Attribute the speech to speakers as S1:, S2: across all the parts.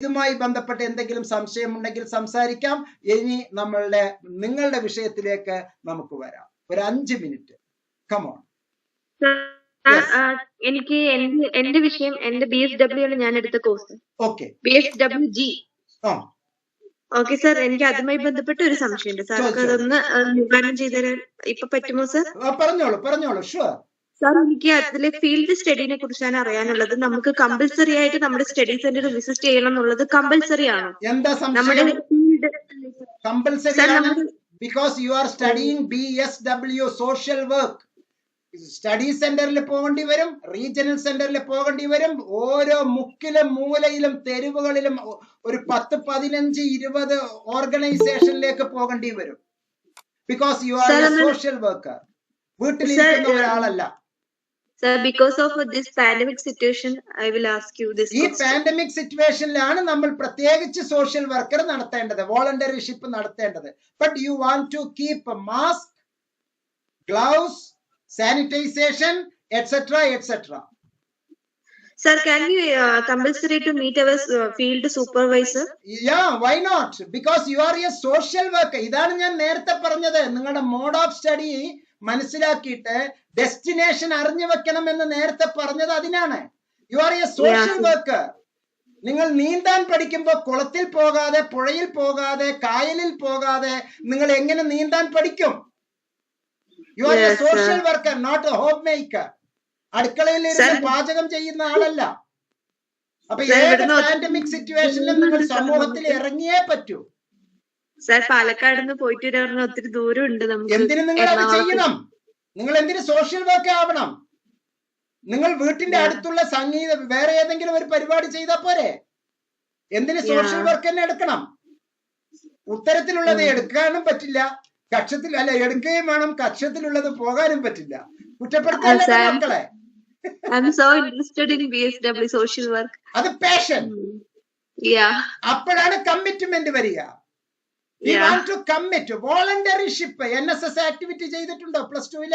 S1: ഇതുമായി ബന്ധപ്പെട്ട് എന്തെങ്കിലും സംശയമുണ്ടെങ്കിൽ സംസാരിക്കാം. ഇനി നമ്മളുടെ നിങ്ങളുടെ വിഷയത്തിലേക്ക് നമുക്ക് വരാം. ഒരു അഞ്ച് മിനിറ്റ്. കമോൺ
S2: എനിക്ക് എന്റെ വിഷയം എന്റെ ബി എസ് ഡബ്ല്യു ഞാൻ എടുത്ത course
S1: okay
S2: B S W G okay sir എനിക്ക് അതുമായി ബന്ധപ്പെട്ട ഒരു സംശയമുണ്ട്. സാർ അതൊന്ന് നിവാരണം ചെയ്തു തരാൻ ഇപ്പൊ പറ്റുമോ സാർ
S1: പറഞ്ഞോളൂ പറഞ്ഞോളൂ. ഷുവർ
S2: സാർ എനിക്ക് അതിലെ ഫീൽഡ് സ്റ്റഡിനെ കുറിച്ചാണ് അറിയാനുള്ളത്. നമുക്ക് കമ്പൽസറി ആയിട്ട് നമ്മുടെ സ്റ്റഡി സെന്റർ വിസിറ്റ് ചെയ്യണം എന്നുള്ളത് കമ്പൽസറി ആണോ.
S1: എന്താ
S2: നമ്മുടെ field
S1: compulsory because you are studying B S W social work study സെന്ററിൽ പോകേണ്ടി വരും റീജിയണൽ സെന്ററിൽ പോകേണ്ടി വരും. ഓരോ മുക്കിലും മൂലയിലും തെരുവുകളിലും ഒരു പത്ത് പതിനഞ്ച് ഇരുപത് ഓർഗനൈസേഷനിലേക്ക് പോകേണ്ടി വരും. Because you are social worker വീട്ടിലിരിക്കുന്ന ഒരാളല്ല.
S2: Sir because of this pandemic situation I will ask you this
S1: ഈ പാൻഡമിക് സിറ്റുവേഷനിലാണ് നമ്മൾ പ്രത്യേകിച്ച് സോഷ്യൽ വർക്കർ നടത്തേണ്ടത് വോളണ്ടറിഷിപ്പ് നടത്തേണ്ടത് but you want to keep mask gloves sanitisation etcetera etcetera
S2: Sir, can we uh, compulsory to meet our uh, field supervisor?
S1: Yeah, why not? Because you are a social worker. ഇതാണ് ഞാൻ നേരത്തെ പറഞ്ഞത് നിങ്ങളുടെ mode of study മനസ്സിലാക്കിയിട്ട് destination അറിഞ്ഞു വെക്കണം എന്ന് നേരത്തെ പറഞ്ഞത് അതിനാണ്. You are a social. Worker നിങ്ങൾ നീന്താൻ പഠിക്കുമ്പോൾ കുളത്തിൽ പോകാതെ പുഴയിൽ പോകാതെ കായലിൽ പോകാതെ നിങ്ങൾ എങ്ങനെ നീന്താൻ പഠിക്കും? You are a. Social worker not a home maker അടുക്കളയിൽ ഇരുന്ന്. പാചകം ചെയ്യുന്ന ആളല്ല. അപ്പൊ ഏത് പാൻഡമിക് സിറ്റുവേഷനിലും നിങ്ങൾ സമൂഹത്തിൽ ഇറങ്ങിയേ പറ്റൂ.
S2: സാർ പാലക്കാട് നിന്ന് പോയിട്ട് ഒത്തിരി ദൂരം ഉണ്ട് നമുക്ക്
S1: എന്തിന് നിങ്ങൾ അത് ചെയ്യണം? നിങ്ങൾ എന്തിന് സോഷ്യൽ വർക്ക് ആവണം? നിങ്ങൾ വീട്ടിന്റെ അടുത്തുള്ള സംഗീത വേറെ ഏതെങ്കിലും ഒരു പരിപാടി ചെയ്താൽ പോരെ? എന്തിന് സോഷ്യൽ വർക്ക് തന്നെ എടുക്കണം? ഉത്തരത്തിലുള്ളത്
S2: Mm.
S1: എടുക്കാനും പറ്റില്ല. കക്ഷത്തിൽ അല്ല എടുക്കുകയും വേണം. കക്ഷത്തിലുള്ളത് പോകാനും പറ്റില്ല.
S2: കുറ്റപ്പെടുത്താൻ.
S1: മക്കളെ. അത് പാഷൻ
S2: Yeah.
S1: അപ്പോഴാണ് കമ്മിറ്റ്മെന്റ് വരിക.
S2: Yeah.
S1: To commit volunteership N S S activity ചെയ്തിട്ടുണ്ടോ? പ്ലസ്
S2: ടുവിൽ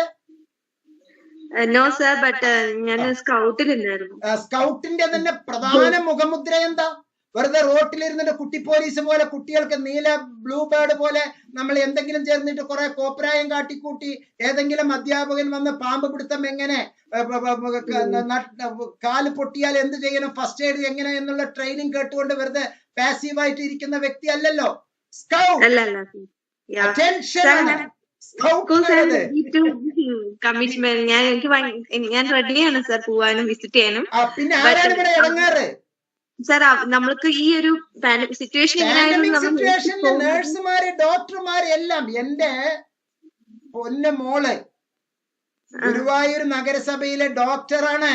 S2: നോ സർ ബട്ട് ഞാൻ സ്കൗട്ടിലുണ്ടായിരുന്നു
S1: സ്കൗട്ടിന്റെ തന്നെ പ്രധാന മുഖമുദ്ര എന്താ? വെറുതെ റോട്ടിലിരുന്നിട്ട് കുട്ടി പോലീസ് പോലെ കുട്ടികൾക്ക് നീല ബ്ലൂ ബേർഡ് പോലെ നമ്മൾ എന്തെങ്കിലും ചേർന്നിട്ട് കുറെ കോപ്രായം കാട്ടിക്കൂട്ടി ഏതെങ്കിലും അധ്യാപകൻ വന്ന് പാമ്പ് പിടുത്തം എങ്ങനെ കാൽ പൊട്ടിയാൽ എന്ത് ചെയ്യണം? ഫസ്റ്റ് എയ്ഡ് എങ്ങനെ എന്നുള്ള ട്രെയിനിങ് കേട്ടുകൊണ്ട് വെറുതെ പാസീവായിട്ട് ഇരിക്കുന്ന വ്യക്തി അല്ലല്ലോ. സ്കൗട്ട്
S2: അല്ല അല്ല Sir, ഞാൻ- എനിക്ക് ഞാൻ റെഡിയാണ് സർ പോവാനും വിസിറ്റ് ചെയ്യാനും.
S1: പിന്നെ ആരാണ് ഇവിടെ ഇറങ്ങാറ്?
S2: സാർ നമ്മൾക്ക് ഈ ഒരു സിറ്റുവേഷൻ
S1: നേഴ്സുമാര് ഡോക്ടർമാര് എല്ലാം എന്റെ പൊന്ന മോൾ ഗുരുവായൂർ നഗരസഭയിലെ ഡോക്ടറാണ്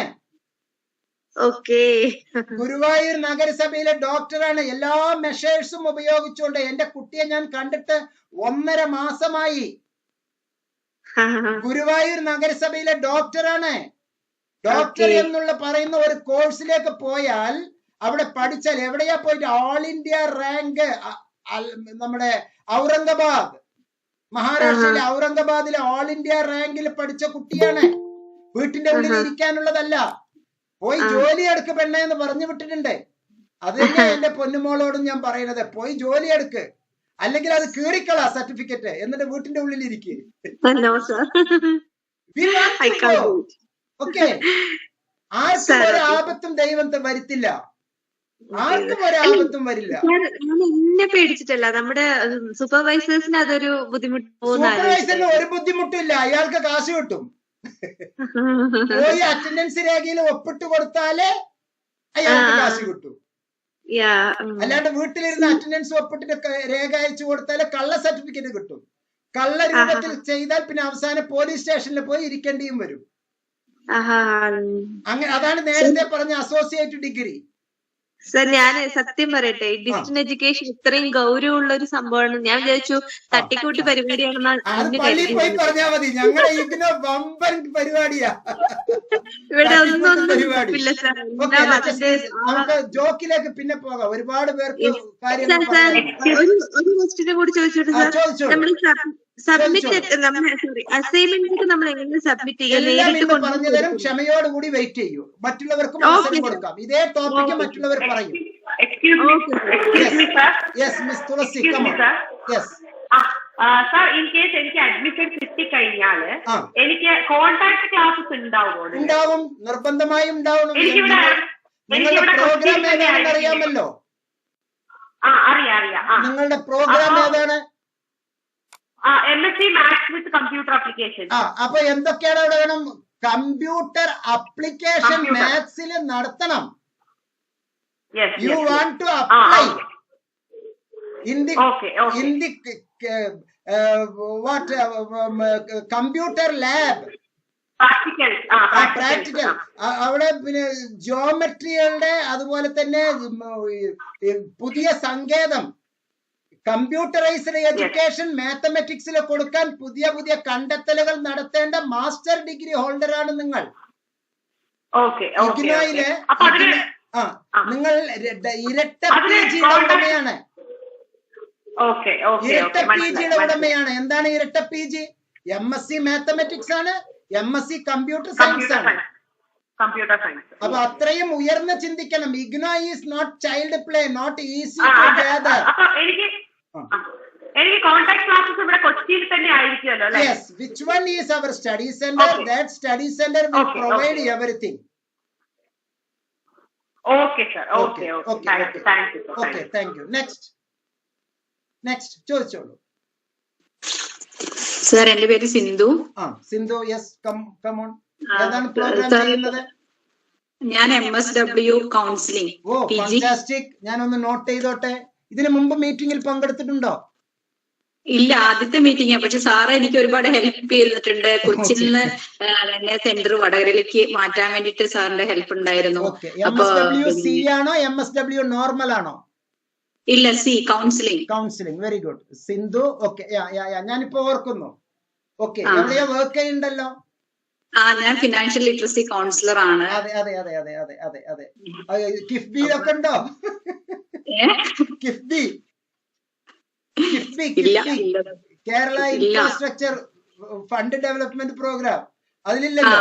S1: ഗുരുവായൂർ നഗരസഭയിലെ ഡോക്ടറാണ്. എല്ലാ മെഷേഴ്സും ഉപയോഗിച്ചുകൊണ്ട് എന്റെ കുട്ടിയെ ഞാൻ കണ്ടിട്ട് ഒന്നര മാസമായി. ഗുരുവായൂർ നഗരസഭയിലെ ഡോക്ടറാണ്. ഡോക്ടർ എന്നുള്ള പറയുന്ന ഒരു കോഴ്സിലേക്ക് പോയാൽ അവിടെ പഠിച്ചാൽ എവിടെയാ പോയിട്ട്? ഓൾ ഇന്ത്യ റാങ്ക് നമ്മുടെ ഔറംഗബാദ്. മഹാരാഷ്ട്രയിലെ ഔറംഗബാദിലെ ഓൾ ഇന്ത്യ റാങ്കിൽ പഠിച്ച കുട്ടിയാണ്. വീട്ടിന്റെ ഉള്ളിൽ ഇരിക്കാനുള്ളതല്ല പോയി. ജോലി എടുക്ക് പെണ്ണെ എന്ന് പറഞ്ഞു വിട്ടിട്ടുണ്ട്. അത് തന്നെ എന്റെ പൊന്നുമോളോടും ഞാൻ പറയുന്നത് പോയി ജോലി എടുക്ക് അല്ലെങ്കിൽ അത് കീറിക്കള സർട്ടിഫിക്കറ്റ്. എന്നിട്ട് വീട്ടിന്റെ ഉള്ളിൽ
S2: ഇരിക്കേ
S1: ഓക്കെ. ആർക്കും. ഒരു ആപത്തും ദൈവത്തെ വരുത്തില്ല. ആർക്കും ഒരു ആപത്തും വരില്ല.
S2: എന്നെ പേടിച്ചിട്ടല്ല. നമ്മുടെ സൂപ്പർവൈസേഴ്സിന് അതൊരു ബുദ്ധിമുട്ട്
S1: സൂപ്പർവൈസറിന് ഒരു ബുദ്ധിമുട്ടും ഇല്ല. അയാൾക്ക് കാശ് കിട്ടും. പോയി അറ്റൻഡൻസ് രേഖയിൽ ഒപ്പിട്ട് കൊടുത്താലേ അയാൾക്ക്. കാശ് കിട്ടും. അല്ലാണ്ട് വീട്ടിലിരുന്ന് അറ്റൻഡൻസ് ഒപ്പിട്ടിട്ട് ക- രേഖ അയച്ചു കൊടുത്താലേ കള്ള സർട്ടിഫിക്കറ്റ് കിട്ടും. കള്ള രൂപത്തിൽ ചെയ്താൽ പിന്നെ അവസാനം പോലീസ് സ്റ്റേഷനിൽ പോയി ഇരിക്കേണ്ടിയും വരും. അങ്ങനെ അതാണ് നേരത്തെ പറഞ്ഞ അസോസിയേറ്റ് ഡിഗ്രി
S2: സർ ഞാൻ സത്യം പറയട്ടെ ഡിസ്റ്റന്റ് എഡ്യൂക്കേഷൻ ഇത്രയും ഗൗരവമുള്ള ഒരു സംഭവമാണ് ഞാൻ വിചാരിച്ചു തട്ടിക്കൂട്ട് പരിപാടിയാണെന്ന്
S1: അത്
S2: അന്ന്
S1: പോയി
S2: കരുതിയത്.
S1: പറഞ്ഞാ മതി ഞങ്ങളുടെ ഇതിന് വമ്പൻ പരിപാടിയാ
S2: ഇവിടെ ഒന്നും
S1: പരിപാടി. ജോക്കിലേക്ക് പിന്നെ പോകാം ഒരുപാട് പേർക്ക്.
S2: ഒരു ക്വസ്റ്റിനെ കൂടി ചോദിച്ചോട്ടെ സർ നമ്മൾ. സബ്മിറ്റ് സോറി അസൈൻമെന്റ് നമ്മൾ എങ്ങനെ സബ്മിറ്റ് ചെയ്യാം
S1: പറഞ്ഞു തരും ക്ഷമയോടുകൂടി വെയിറ്റ് ചെയ്യൂ. മറ്റുള്ളവർക്കും അവസരം കൊടുക്കാം. ഇതേ ടോപ്പിക്ക് മറ്റുള്ളവർ പറയും. Yes miss Thulasi. Yes
S3: sir in case എനിക്ക് അഡ്മിഷൻ. എനിക്ക് കോൺടാക്ട് ക്ലാസ്സസ് ഉണ്ടാവുമോ?
S1: ഉണ്ടാവും. നിർബന്ധമായും ഉണ്ടാവണം.
S3: എനിക്കിവിടെ
S1: നിങ്ങളുടെ പ്രോഗ്രാം ഏതാണെന്ന് അറിയാമല്ലോ. നിങ്ങളുടെ പ്രോഗ്രാം ഏതാണ്
S3: ആ M S C maths with computer application
S1: ആ അപ്പൊ എന്തൊക്കെയാണ് അവിടെ വേണം? കമ്പ്യൂട്ടർ അപ്ലിക്കേഷൻ മാത്സിൽ നടത്തണം. You want to apply in the in the what computer lab
S3: practical
S1: അവിടെ പിന്നെ ജോമെട്രികളുടെ അതുപോലെ തന്നെ പുതിയ സങ്കേതം. കമ്പ്യൂട്ടറൈസ്ഡ് എഡ്യൂക്കേഷൻ മാത്തമെറ്റിക്സിൽ കൊടുക്കാൻ പുതിയ പുതിയ കണ്ടെത്തലുകൾ നടത്തേണ്ട മാസ്റ്റർ ഡിഗ്രി ഹോൾഡറാണ് നിങ്ങൾ. ഇഗ്നോയിൽ ആ. നിങ്ങൾ ഇരട്ട പി ജിയുടെ ഉടമയാണ്. ഇരട്ട പി ജിയുടെ ഉടമയാണ്. എന്താണ് ഇരട്ട P G? M S C mathematics ആണ് M S C computer science ആണ്.
S3: കമ്പ്യൂട്ടർ സയൻസ്
S1: അപ്പൊ അത്രയും ഉയർന്ന് ചിന്തിക്കണം. IGNOU is not child play not easy to gather
S3: എനിക്ക്. എനിക്ക് കോൺടാക്ട് ക്ലാസ്സസ് ഇവിടെ കൊച്ചിയിൽ തന്നെ ആയിരിക്കുമല്ലോ അല്ലെ?
S1: Which one is is our study that
S3: study
S1: centre study
S3: provide
S1: everything.
S3: Okay sir okay okay
S1: okay.
S3: Thank you
S1: next next. ചോദിച്ചോളൂ.
S4: Sir എന്റെ പേര് സിന്ധു.
S1: ആ Sindhu yes come come on ഏതാണ് പ്രോഗ്രാം ചെയ്യുന്നത്?
S4: ഞാൻ M S W counselling
S1: oh fantastic ഞാനൊന്ന് note ചെയ്തോട്ടെ. ഇതിനു മുമ്പ് മീറ്റിംഗിൽ പങ്കെടുത്തിട്ടുണ്ടോ?
S4: ഇല്ല ആദ്യത്തെ മീറ്റിംഗ് പക്ഷെ സാറ് എനിക്ക് ഒരുപാട് ഹെൽപ്പ് ചെയ്തിട്ടുണ്ട്. കൊച്ചിയിൽ നിന്ന് സെന്റർ വടകരയിലേക്ക് മാറ്റാൻ വേണ്ടിട്ട് സാറിന്റെ ഹെൽപ്പ് ഉണ്ടായിരുന്നു. അപ്പൊ
S1: സി ആണോ എം എസ് ഡബ്ല്യു നോർമൽ ആണോ?
S4: ഇല്ല C counselling
S1: counselling very good Sindhu okay ഞാനിപ്പോ ഓർക്കുന്നു. ഓക്കെ. എവിടെയാ വർക്ക് ചെയ്യുന്നുണ്ടല്ലോ
S4: ആ ഞാൻ ഫിനാൻഷ്യൽ ലിറ്ററസി കൗൺസിലർ ആണ്.
S1: അതെ അതെ അതെ അതെ അതെ അതെ അതെ. കിഫ്ബിയിലൊക്കെ ഉണ്ടോ? KIIFB. KIIFB Kerala infrastructure fund development program അതിലില്ലല്ലോ?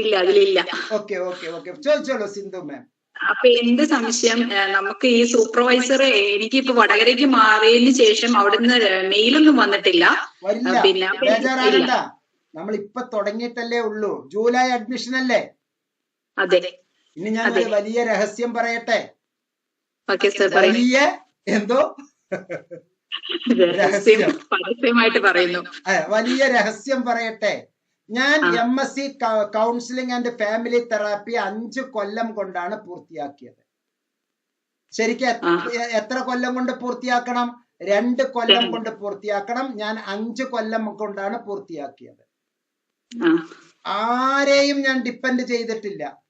S4: ഇല്ല അതിലില്ല.
S1: Okay okay okay. ചോദിച്ചോളൂ സിന്ധു മാം.
S4: അപ്പൊ എന്ത് സംശയം? നമുക്ക് ഈ സൂപ്പർവൈസർ എനിക്ക് ഇപ്പൊ വടകരയ്ക്ക് മാറിയതിന് ശേഷം അവിടുന്ന് മെയിലൊന്നും വന്നിട്ടില്ല. പിന്നെ
S1: നമ്മൾ ഇപ്പൊ തുടങ്ങിയിട്ടല്ലേ ഉള്ളൂ. ജൂലൈ അഡ്മിഷൻ അല്ലേ?
S4: അതെ.
S1: ഇനി ഞാൻ വലിയ രഹസ്യം പറയട്ടെ? വലിയ എന്തോ?
S4: രഹസ്യം. പരസ്യമായിട്ട് പറയുന്നു.
S1: വലിയ രഹസ്യം പറയട്ടെ. ഞാൻ. M S C counselling and family therapy അഞ്ച് കൊല്ലം കൊണ്ടാണ് പൂർത്തിയാക്കിയത്. ശരിക്കും എത്ര- കൊല്ലം കൊണ്ട് പൂർത്തിയാക്കണം? രണ്ട് കൊല്ലം കൊണ്ട് പൂർത്തിയാക്കണം. ഞാൻ അഞ്ച് കൊല്ലം കൊണ്ടാണ് പൂർത്തിയാക്കിയത്.
S4: ആ.
S1: ആരെയും ഞാൻ ഡിപ്പെൻഡ് ചെയ്തിട്ടില്ല.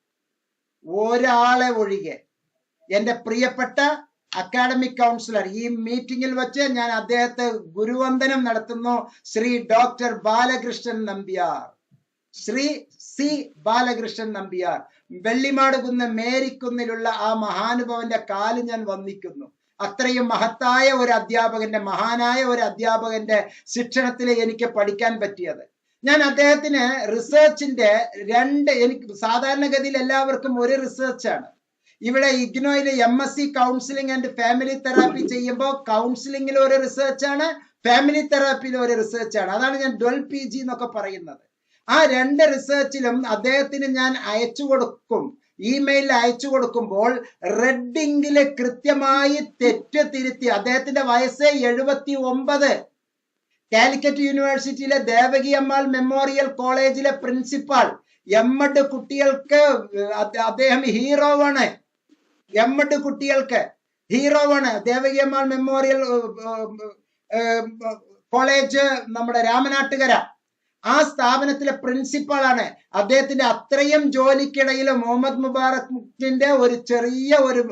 S1: ഒരാളെ ഒഴികെ. എന്റെ പ്രിയപ്പെട്ട അക്കാഡമിക് കൗൺസിലർ ഈ മീറ്റിംഗിൽ വെച്ച് ഞാൻ അദ്ദേഹത്തെ ഗുരുവന്ദനം നടത്തുന്നു Shri doctor Balakrishnan Nambiar. Shri C Balakrishnan Nambiar. Vellimadukunnu മേരിക്കുന്നിലുള്ള ആ മഹാനുഭവന്റെ കാൽ ഞാൻ വന്ദിക്കുന്നു. അത്രയും മഹത്തായ ഒരു അധ്യാപകന്റെ മഹാനായ ഒരു അധ്യാപകന്റെ ശിക്ഷണത്തിൽ എനിക്ക് പഠിക്കാൻ പറ്റിയത്. ഞാൻ അദ്ദേഹത്തിന് റിസർച്ചിന്റെ രണ്ട് എനിക്ക് സാധാരണഗതിയിൽ എല്ലാവർക്കും ഒരു റിസർച്ചാണ് ഇവിടെ ഇഗ്നോയിൽ M S C counselling and family therapy ചെയ്യുമ്പോൾ കൗൺസിലിംഗിൽ ഒരു റിസർച്ചാണ് ഫാമിലി തെറാപ്പിയിൽ ഒരു റിസർച്ചാണ് അതാണ് ഞാൻ ട്വൽ പി ജി എന്നൊക്കെ പറയുന്നത്. ആ രണ്ട് റിസർച്ചിലും അദ്ദേഹത്തിന് ഞാൻ അയച്ചു കൊടുക്കും. ഇമെയിലിൽ അയച്ചു കൊടുക്കുമ്പോൾ റെഡിംഗിൽ കൃത്യമായി തെറ്റ് തിരുത്തി അദ്ദേഹത്തിന്റെ വയസ്സ് എഴുപത്തി ഒമ്പത് കാലിക്കറ്റ് യൂണിവേഴ്സിറ്റിയിലെ ദേവകി അമ്മാൾ മെമ്മോറിയൽ കോളേജിലെ പ്രിൻസിപ്പാൾ. എം എഡ് കുട്ടികൾക്ക് അദ്ദേഹം ഹീറോ ആണ്. എം എഡ് കുട്ടികൾക്ക് ഹീറോ ആണ്. ദേവകിയമ്മാൾ മെമ്മോറിയൽ കോളേജ് നമ്മുടെ രാമനാട്ടുകര. ആ സ്ഥാപനത്തിലെ പ്രിൻസിപ്പാളാണ് അദ്ദേഹത്തിന്റെ അത്രയും ജോലിക്കിടയിൽ മുഹമ്മദ് മുബാറക്കിന്റെ ഒരു ചെറിയ ഒരു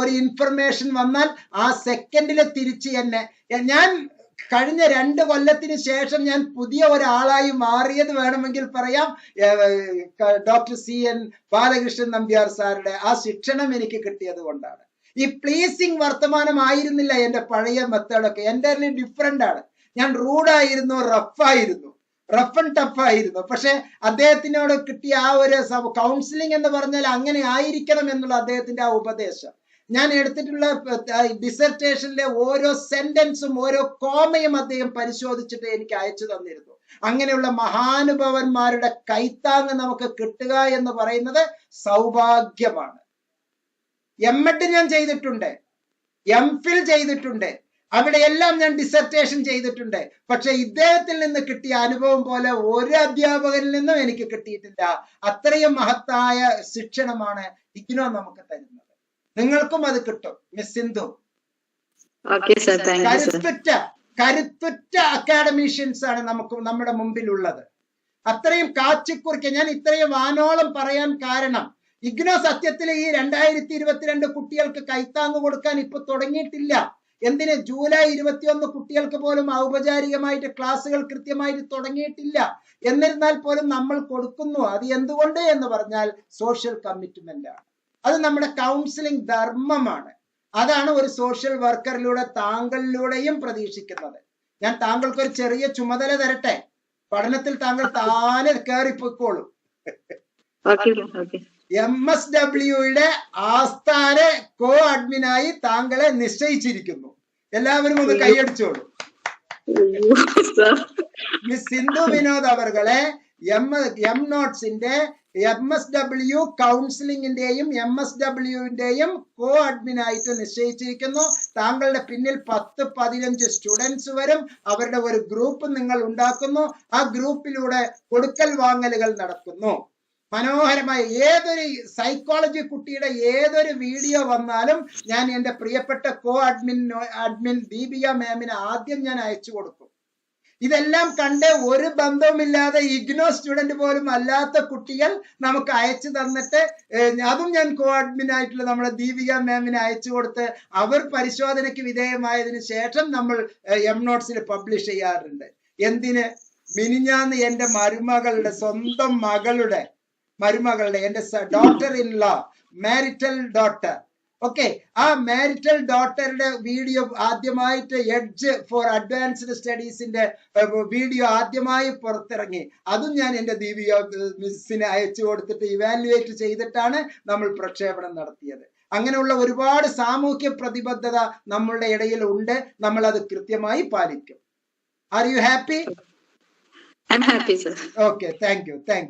S1: ഒരു ഇൻഫർമേഷൻ വന്നാൽ ആ സെക്കൻഡിൽ തിരിച്ച് എന്നെ ഞാൻ കഴിഞ്ഞ രണ്ട് കൊല്ലത്തിന് ശേഷം ഞാൻ പുതിയ ഒരാളായി മാറിയത് വേണമെങ്കിൽ പറയാം. Doctor C N Balakrishnan Nambiar സാറുടെ ആ ശിക്ഷണം എനിക്ക് കിട്ടിയത് കൊണ്ടാണ്. ഈ പ്ലീസിങ് വർത്തമാനമായിരുന്നില്ല എന്റെ പഴയ മെത്തേഡൊക്കെ എന്റെ ഡിഫറെന്റ് ആണ്. ഞാൻ റൂഡായിരുന്നു റഫായിരുന്നു റഫ് ആൻഡ് ടഫ് ആയിരുന്നു. പക്ഷെ അദ്ദേഹത്തിനോട് കിട്ടിയ ആ ഒരു കൗൺസിലിംഗ് എന്ന് പറഞ്ഞാൽ അങ്ങനെ ആയിരിക്കണം എന്നുള്ള അദ്ദേഹത്തിന്റെ ആ ഉപദേശം. ഞാൻ എടുത്തിട്ടുള്ള ഡിസർട്ടേഷനിലെ ഓരോ സെന്റൻസും ഓരോ കോമയും അദ്ദേഹം പരിശോധിച്ചിട്ട് എനിക്ക് അയച്ചു തന്നിരുന്നു. അങ്ങനെയുള്ള മഹാനുഭവന്മാരുടെ കൈത്താങ് നമുക്ക് കിട്ടുക എന്ന് പറയുന്നത് സൗഭാഗ്യമാണ്. എം എഡ് ഞാൻ ചെയ്തിട്ടുണ്ട്. എം ഫിൽ ചെയ്തിട്ടുണ്ട്. അവിടെയെല്ലാം ഞാൻ ഡിസർട്ടേഷൻ ചെയ്തിട്ടുണ്ട്. പക്ഷെ ഇദ്ദേഹത്തിൽ നിന്ന് കിട്ടിയ അനുഭവം പോലെ ഒരു അധ്യാപകരിൽ നിന്നും എനിക്ക് കിട്ടിയിട്ടില്ല. അത്രയും മഹത്തായ ശിക്ഷണമാണ് ഇഗ്നോ നമുക്ക് തരുന്നത്. നിങ്ങൾക്കും അത് കിട്ടും miss Sindhu.
S4: Okay sir thank you sir
S1: കരുത്തുറ്റ കരുത്തുറ്റ അക്കാഡമീഷ്യൻസ് ആണ് നമുക്ക് നമ്മുടെ മുമ്പിലുള്ളത് അത്രയും കാച്ചിക്കുറിക്ക ഞാൻ ഇത്രയും വാനോളം പറയാൻ കാരണം ഇഗ്നോ സത്യത്തിൽ ഈ രണ്ടായിരത്തി ഇരുപത്തിരണ്ട് കുട്ടികൾക്ക് കൈത്താങ്ങ് കൊടുക്കാൻ ഇപ്പൊ തുടങ്ങിയിട്ടില്ല. എന്തിന്? ജൂലൈ ഇരുപത്തിയൊന്ന് കുട്ടികൾക്ക് പോലും ഔപചാരികമായിട്ട് ക്ലാസ്സുകൾ കൃത്യമായിട്ട് തുടങ്ങിയിട്ടില്ല. എന്നിരുന്നാൽ പോലും നമ്മൾ കൊടുക്കുന്നു. അത് എന്തുകൊണ്ട് എന്ന് പറഞ്ഞാൽ സോഷ്യൽ കമ്മിറ്റ്മെന്റ് ആണ്. അത് നമ്മുടെ കൗൺസിലിംഗ് ധർമ്മമാണ്. അതാണ് ഒരു സോഷ്യൽ വർക്കറിലൂടെ താങ്കളിലൂടെയും പ്രതീക്ഷിക്കുന്നത്. ഞാൻ താങ്കൾക്ക് ഒരു ചെറിയ ചുമതല തരട്ടെ. പഠനത്തിൽ താങ്കൾ താനെ കയറിപ്പോയിക്കോളൂ എം എസ് ഡബ്ല്യുയുടെ ആസ്ഥാന കോ അഡ്മിനായി താങ്കളെ നിശ്ചയിച്ചിരിക്കുന്നു. എല്ലാവരും ഒന്ന് കൈയടിച്ചോളൂ. മിസ് സിന്ധു വിനോദ് അവർകളെ എം എം നോട്ട്സിന്റെ എം എസ് ഡബ്ല്യു കൗൺസിലിംഗിന്റെയും എം എസ് ഡബ്ല്യുവിന്റെയും കോ അഡ്മിൻ ആയിട്ട് നിശ്ചയിച്ചിരിക്കുന്നു. താങ്കളുടെ പിന്നിൽ പത്ത് പതിനഞ്ച് സ്റ്റുഡൻസ് വരും. അവരുടെ ഒരു ഗ്രൂപ്പ് നിങ്ങൾ ഉണ്ടാക്കുന്നു. ആ ഗ്രൂപ്പിലൂടെ കൊടുക്കൽ വാങ്ങലുകൾ നടക്കുന്നു. മനോഹരമായ ഏതൊരു സൈക്കോളജി കുട്ടിയുടെ ഏതൊരു വീഡിയോ വന്നാലും ഞാൻ എന്റെ പ്രിയപ്പെട്ട കോ അഡ്മിൻ അഡ്മിൻ ദീപിക മാമിന് ആദ്യം ഞാൻ അയച്ചു കൊടുക്കും. ഇതെല്ലാം കണ്ട് ഒരു ബന്ധവുമില്ലാതെ ഇഗ്നോ സ്റ്റുഡന്റ് പോലും അല്ലാത്ത കുട്ടികൾ നമുക്ക് അയച്ചു തന്നിട്ട് അതും ഞാൻ കോ അഡ്മിൻ ആയിട്ടുള്ള നമ്മുടെ ദീപിക മാമിന് അയച്ചു കൊടുത്ത് അവർ പരിശോധനയ്ക്ക് വിധേയമായതിനു ശേഷം നമ്മൾ എം നോട്ട്സിൽ പബ്ലിഷ് ചെയ്യാറുണ്ട്. എന്തിന്? മിനിഞ്ഞാന്ന് എന്റെ മരുമകളുടെ സ്വന്തം മകളുടെ മരുമകളുടെ എന്റെ daughter in law marital daughter okay ആ മാരിറ്റൽ ഡോട്ടറുടെ വീഡിയോ ആദ്യമായിട്ട് എഡ്ജ് ഫോർ അഡ്വാൻസ്ഡ് സ്റ്റഡീസിന്റെ വീഡിയോ ആദ്യമായി പുറത്തിറങ്ങി. അതും ഞാൻ എന്റെ ദീപിക മിസ്സിന് അയച്ചു കൊടുത്തിട്ട് ഇവാലുവേറ്റ് ചെയ്തിട്ടാണ് നമ്മൾ പ്രക്ഷേപണം നടത്തിയത്. അങ്ങനെയുള്ള ഒരുപാട് സാമൂഹ്യ പ്രതിബദ്ധത നമ്മളുടെ ഇടയിൽ ഉണ്ട്. നമ്മൾ അത് കൃത്യമായി പാലിക്കും. Are you happy okay thank you thank you